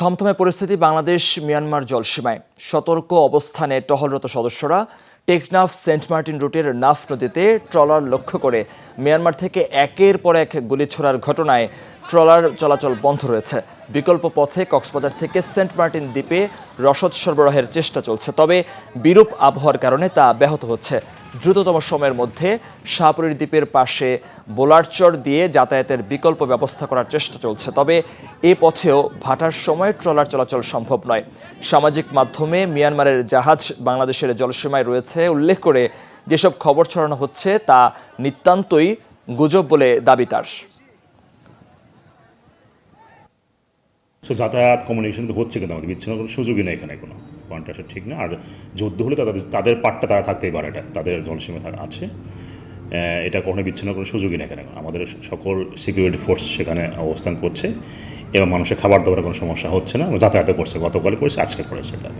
থমথমে পরিস্থিতি বাংলাদেশ মিয়ানমার জলসীমায়। সতর্ক অবস্থানে টহলরত সদস্যরা টেকনাফ সেন্ট মার্টিন রুটের নাফ নদীতে ট্রলার লক্ষ্য করে মিয়ানমার থেকে একের পর এক গুলি ছোড়ার ঘটনায় ট্রলার চলাচল বন্ধ রয়েছে। বিকল্প পথে কক্সবাজার থেকে সেন্ট মার্টিন দ্বীপে রসদ সরবরাহের চেষ্টা চলছে, তবে বিরূপ আবহাওয়ার কারণে তা ব্যাহত হচ্ছে। দ্রুততম সময়ের মধ্যে শাহপুরীর দ্বীপের পাশে বোলারচর দিয়ে যাতায়াতের বিকল্প ব্যবস্থা করার চেষ্টা চলছে। তবে এ পথেও ভাটার সময় ট্রলার চলাচল সম্ভব নয়। সামাজিক মাধ্যমে মিয়ানমারের জাহাজ বাংলাদেশের জলসীমায় রয়েছে। উল্লেখ করে যেসব খবর ছড়ানো হচ্ছে তা নিতান্তই গুজব বলে দাবি তার। যাতায়াত কমিউনিকেশন তো হচ্ছে কিন্তু আমাদের বিচ্ছিন্ন কোনো সুযোগই নেই এখানে কোনো। পয়েন্টটা আসলে ঠিক না? আর যুদ্ধ হলে তাদের তাদের পার্টটা তারা থাকতেই পারে, এটা তাদের জলসীমা থাকা, আছে। এটা কখনো বিচ্ছিন্ন কোনো সুযোগই না কেন আমাদের সকল সিকিউরিটি ফোর্স সেখানে অবস্থান করছে, এবং মানুষের খাবার দাবারের কোনো সমস্যা হচ্ছে না যাতায়াত করছে গতকাল করেছে, আজকে করেছে, এটা।